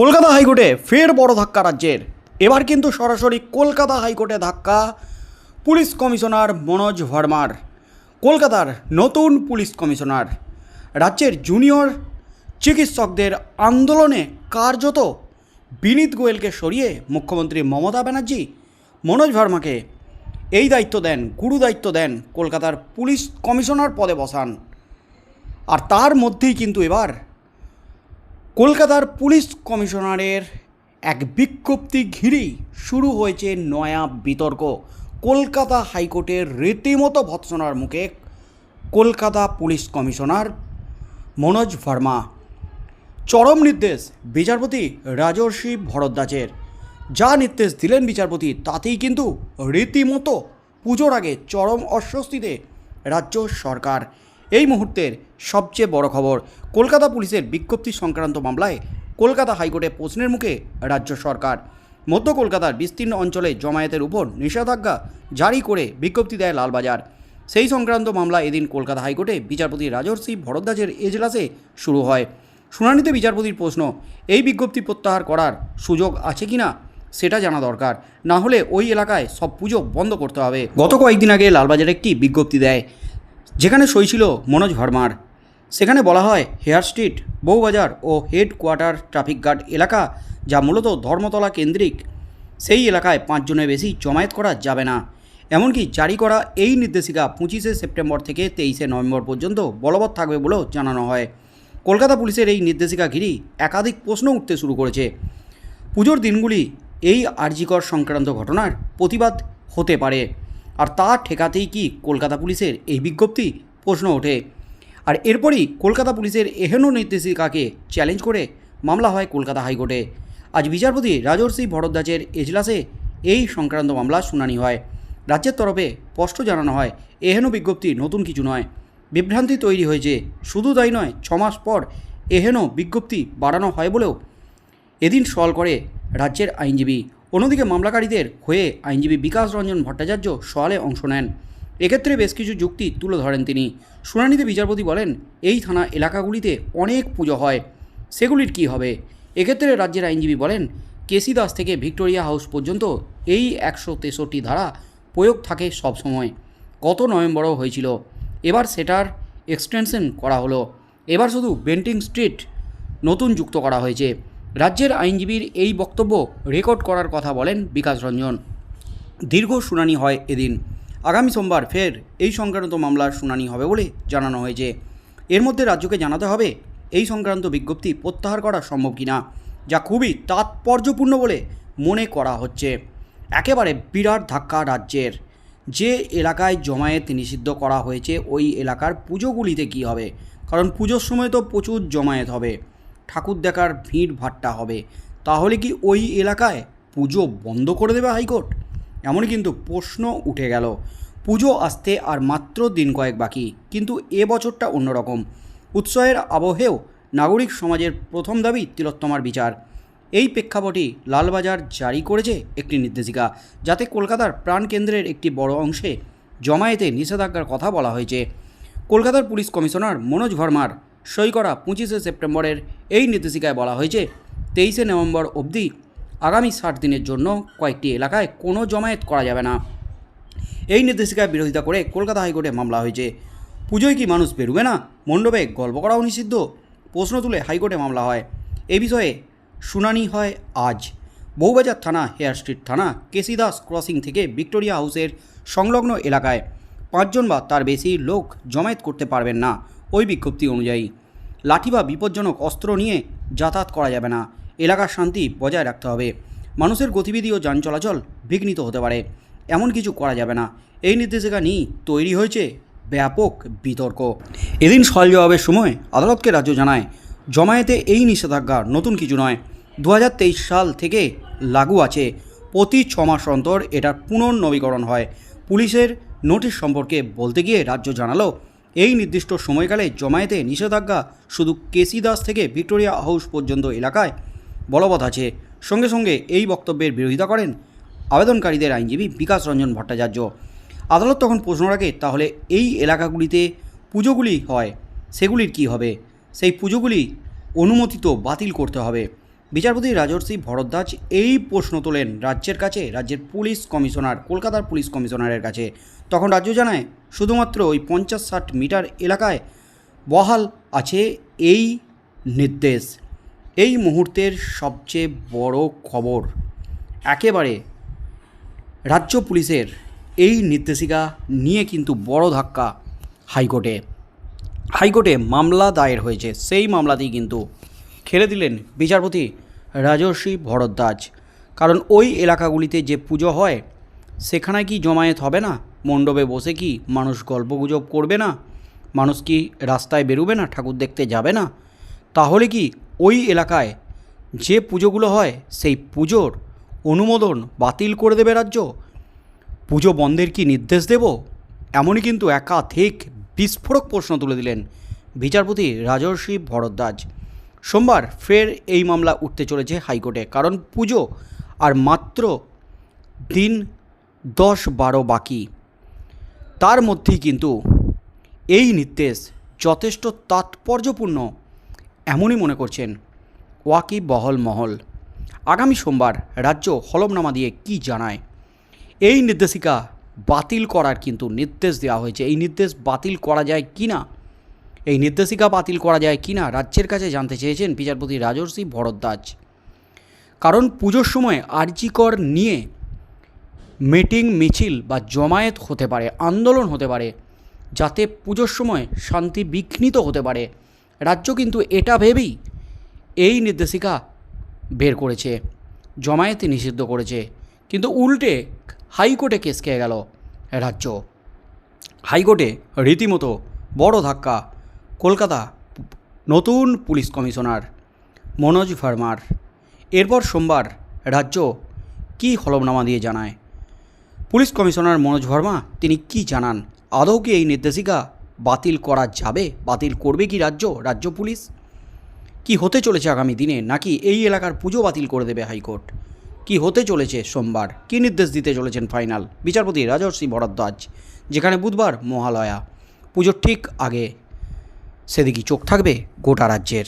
কলকাতা হাইকোর্টে ফের বড় ধাক্কা রাজ্যের। এবার কিন্তু সরাসরি কলকাতা হাইকোর্টে ধাক্কা পুলিশ কমিশনার মনোজ ভার্মার। কলকাতার নতুন পুলিশ কমিশনার। রাজ্যের জুনিয়র চিকিৎসকদের আন্দোলনে কার্যত বিনীত গোয়েলকে সরিয়ে মুখ্যমন্ত্রী মমতা ব্যানার্জি মনোজ ভার্মাকে এই দায়িত্ব দেন, গুরু দায়িত্ব দেন কলকাতার পুলিশ কমিশনার পদে বসান। আর তার মধ্যেই কিন্তু এবার কলকাতার পুলিশ কমিশনারের এক বিজ্ঞপ্তি ঘিরেই শুরু হয়েছে নয়া বিতর্ক। কলকাতা হাইকোর্টের রীতিমতো ভৎসনার মুখে কলকাতা পুলিশ কমিশনার মনোজ ভার্মা। চরম নির্দেশ বিচারপতি রাজর্ষি ভরদ্বাজের। যা নির্দেশ দিলেন বিচারপতি, তাতেই কিন্তু রীতিমতো পুজোর আগে চরম অস্বস্তিতে রাজ্য সরকার। এই মুহূর্তের সবচেয়ে বড় খবর, কলকাতা পুলিশের বিজ্ঞপ্তি সংক্রান্ত মামলায় কলকাতা হাইকোর্টে প্রশ্নের মুখে রাজ্য সরকার। মধ্য কলকাতার বিস্তীর্ণ অঞ্চলে জমায়েতের উপর নিষেধাজ্ঞা জারি করে বিজ্ঞপ্তি দেয় লালবাজার। সেই সংক্রান্ত মামলা এদিন কলকাতা হাইকোর্টে বিচারপতি রাজর্ষি ভরদ্বাজের এজলাসে শুরু হয়। শুনানিতে বিচারপতির প্রশ্ন, এই বিজ্ঞপ্তি প্রত্যাহার করার সুযোগ আছে কিনা সেটা জানা দরকার। না হলে ওই এলাকায় সব পুজো বন্ধ করতে হবে। গত কয়েকদিন আগে লালবাজার একটি বিজ্ঞপ্তি দেয় যেখানে সই ছিল মনোজ ভার্মার। সেখানে বলা হয় হেয়ার স্ট্রিট, বউবাজার ও হেড কোয়ার্টার ট্রাফিক গার্ড এলাকা যা মূলত ধর্মতলা কেন্দ্রিক। সেই এলাকায় পাঁচজনের বেশি জমায়েত করা যাবে না। এমনকি জারি করা এই নির্দেশিকা পঁচিশে সেপ্টেম্বর থেকে তেইশে নভেম্বর পর্যন্ত বলবৎ থাকবে বলেও জানানো হয়। কলকাতা পুলিশের এই নির্দেশিকা ঘিরেই একাধিক প্রশ্ন উঠতে শুরু করেছে। পুজোর দিনগুলি এই আর্জিকর সংক্রান্ত ঘটনার প্রতিবাদ হতে পারে। আর তা ঠেকাতেই কি কলকাতা পুলিশের এই বিজ্ঞপ্তি? প্রশ্ন ওঠে। আর এরপরই কলকাতা পুলিশের এহেন নির্দেশিকাকে চ্যালেঞ্জ করে মামলা হয় কলকাতা হাইকোর্টে। আজ বিচারপতি রাজর্ষি ভরদ্বাজের এজলাসে এই সংক্রান্ত মামলা শুনানি হয়। রাজ্যের তরফে স্পষ্ট জানানো হয়, এহেন বিজ্ঞপ্তি নতুন কিছু নয়। বিভ্রান্তি তৈরি হয়েছে। শুধু তাই নয় ছমাস পর এহেন বিজ্ঞপ্তি বাড়ানো হয় বলেও এদিন সওয়াল করে রাজ্যের আইনজীবী। অন্যদিকে মামলাকারীদের হয়ে আইনজীবী বিকাশ রঞ্জন ভট্টাচার্য সওয়ালে অংশ নেন। এক্ষেত্রে বেশ কিছু যুক্তি তুলে ধরেন তিনি। শুনানিতে বিচারপতি বলেন, এই থানা এলাকাগুলিতে অনেক পুজো হয়। সেগুলির কি হবে? এক্ষেত্রে রাজ্যের আইনজীবী বলেন কেসি দাস থেকে ভিক্টোরিয়া হাউস পর্যন্ত এই একশো তেষট্টি ধারা প্রয়োগ থাকে সব সময়। গত নভেম্বরও হয়েছিল। এবার সেটার এক্সটেনশন করা হলো। এবার শুধু বেন্টিং স্ট্রিট নতুন যুক্ত করা হয়েছে। রাজ্যের আইনজীবীর এই বক্তব্য রেকর্ড করার কথা বলেন বিকাশ রঞ্জন। দীর্ঘ শুনানি হয় এদিন। আগামী সোমবার ফের এই সংক্রান্ত মামলার শুনানি হবে বলে জানানো হয়েছে। এর মধ্যে রাজ্যকে জানাতে হবে, এই সংক্রান্ত বিজ্ঞপ্তি প্রত্যাহার করা সম্ভব কিনা, যা খুবই তাৎপর্যপূর্ণ বলে মনে করা হচ্ছে। একেবারে বিরাট ধাক্কা রাজ্যের। যে এলাকায় জমায়েত নিষিদ্ধ করা হয়েছে, ওই এলাকার পুজোগুলিতে কী হবে? কারণ পুজোর সময় তো প্রচুর জমায়েত হবে। ঠাকুর দেখার ভিড় ভাট্টা হবে। তাহলে কি ওই এলাকায় পুজো বন্ধ করে দেবে হাইকোর্ট? এমনই কিন্তু প্রশ্ন উঠে গেল। পুজো আসতে আর মাত্র দিন কয়েক বাকি, কিন্তু এ বছরটা অন্যরকম। উৎসবের আবহেও নাগরিক সমাজের প্রথম দাবি তিলোত্তমার বিচার। এই প্রেক্ষাপটে লালবাজার জারি করেছে একটি নির্দেশিকা, যাতে কলকাতার প্রাণকেন্দ্রের একটি বড় অংশে জমায়েতে নিষেধাজ্ঞার কথা বলা হয়েছে। কলকাতার পুলিশ কমিশনার মনোজ ভার্মার সই করা পঁচিশে সেপ্টেম্বরের এই নির্দেশিকায় বলা হয়েছে, তেইশে নভেম্বর অবধি আগামী ষাট দিনের জন্য কয়েকটি এলাকায় কোনো জমায়েত করা যাবে না। এই নির্দেশিকার বিরোধিতা করে কলকাতা হাইকোর্টে মামলা হয়েছে। পুজোয় কি মানুষ বেরোবে না? মণ্ডপে গল্প করাও নিষিদ্ধ। প্রশ্ন তুলে হাইকোর্টে মামলা হয়। এ বিষয়ে শুনানি হয় আজ। বউবাজার থানা, হেয়ার স্ট্রিট থানা কেসিদাস ক্রসিং থেকে ভিক্টোরিয়া হাউসের সংলগ্ন এলাকায় পাঁচজন বা তার বেশি লোক জমায়েত করতে পারবেন না। ওই বিজ্ঞপ্তি অনুযায়ী, লাঠি বা বিপজ্জনক অস্ত্র নিয়ে যাতায়াত করা যাবে না। এলাকার শান্তি বজায় রাখতে হবে। মানুষের গতিবিধি ও যান চলাচল বিঘ্নিত হতে পারে। এমন কিছু করা যাবে না। এই নির্দেশিকা নিয়েই তৈরি হয়েছে ব্যাপক বিতর্ক। এদিন সওয়াল জবাবের সময় আদালতকে রাজ্য জানায়, জমায়েতে এই নিষেধাজ্ঞা নতুন কিছু নয়। দু সাল থেকে লাগু আছে। প্রতি ছ মাস অন্তর এটার পুনর্নবীকরণ হয়। পুলিশের নোটিশ সম্পর্কে বলতে গিয়ে রাজ্য জানালো এই নির্দিষ্ট সময়কালে জমায়েতে নিষেধাজ্ঞা শুধু কেসি দাস থেকে ভিক্টোরিয়া হাউস পর্যন্ত এলাকায় বলবৎ আছে। সঙ্গে সঙ্গে এই বক্তব্যের বিরোধিতা করেন আবেদনকারীদের আইনজীবী বিকাশ রঞ্জন ভট্টাচার্য। আদালত তখন প্রশ্ন রাখে, তাহলে এই এলাকাগুলিতে পুজোগুলি হয়, সেগুলির কি হবে? সেই পুজোগুলি অনুমোদিত বাতিল করতে হবে। বিচারপতি রাজর্ষি ভরদ্বাজ এই প্রশ্ন তোলেন রাজ্যের কাছে, রাজ্যের পুলিশ কমিশনার, কলকাতার পুলিশ কমিশনারের কাছে। তখন রাজ্য জানায় শুধুমাত্র ওই পঞ্চাশ ষাট মিটার এলাকায় বহাল আছে এই নির্দেশ। এই মুহূর্তের সবচেয়ে বড় খবর, একেবারে রাজ্য পুলিশের এই নির্দেশিকা নিয়ে কিন্তু বড় ধাক্কা হাইকোর্টে। হাইকোর্টে মামলা দায়ের হয়েছে, সেই মামলাতেই কিন্তু খেলে দিলেন বিচারপতি রাজর্ষি ভরদ্বাজ। কারণ ওই এলাকাগুলিতে যে পুজো হয়, সেখানে কি জমায়েত হবে না? মণ্ডপে বসে কি মানুষ গল্পগুজব করবে না? মানুষ কি রাস্তায় বেরোবে না, ঠাকুর দেখতে যাবে না? তাহলে কি ওই এলাকায় যে পুজোগুলো হয় সেই পুজোর অনুমোদন বাতিল করে দেবে রাজ্য? পুজো বন্ধের কি নির্দেশ দেব? এমনই কিন্তু একাধিক বিস্ফোরক প্রশ্ন তুলে দিলেন বিচারপতি রাজর্ষি ভরদ্বাজ। সোমবার ফের এই মামলা উঠতে চলেছে হাইকোর্টে, কারণ পুজো আর মাত্র দিন দশ বারো বাকি। তার মধ্যেই কিন্তু এই নির্দেশ যথেষ্ট তাৎপর্যপূর্ণ এমনই মনে করছেন ওয়াকি বহল মহল। আগামী সোমবার রাজ্য হলমনামা দিয়ে কি জানায়? এই নির্দেশিকা বাতিল করার কিন্তু নির্দেশ দেওয়া হয়েছে। এই নির্দেশ বাতিল করা যায় কি না এই নির্দেশিকা বাতিল করা যায় কি না রাজ্যের কাছে জানতে চেয়েছেন বিচারপতি রাজর্ষি ভরদ্বাজ। কারণ পুজোর সময় আর্জিকর নিয়ে মিটিং মিছিল বা জমায়েত হতে পারে, আন্দোলন হতে পারে, যাতে পুজোর সময় শান্তি বিঘ্নিত হতে পারে। রাজ্য কিন্তু এটা ভেবেই এই নির্দেশিকা বের করেছে, জমায়েতে নিষিদ্ধ করেছে। কিন্তু উল্টে হাইকোর্টে কেস খেয়ে গেল রাজ্য। হাইকোর্টে রীতিমতো বড় ধাক্কা, কলকাতা নতুন পুলিশ কমিশনার মনোজ ভার্মার। এরপর সোমবার রাজ্য কী হলফনামা দিয়ে জানায়? পুলিশ কমিশনার মনোজ ভার্মা, তিনি কি জানান? আদৌ কি এই নির্দেশিকা বাতিল করা যাবে? বাতিল করবে কি রাজ্য? রাজ্য পুলিশ? কি হতে চলেছে আগামী দিনে? নাকি এই এলাকার পুজো বাতিল করে দেবে হাইকোর্ট? কি হতে চলেছে সোমবার? কি নির্দেশ দিতে চলেছেন ফাইনাল? বিচারপতি রাজর্ষি ভরদ্বাজ যেখানে বুধবার মহালয়া। পুজোর ঠিক আগে সেদিকে চোখ থাকবে গোটা রাজ্যের।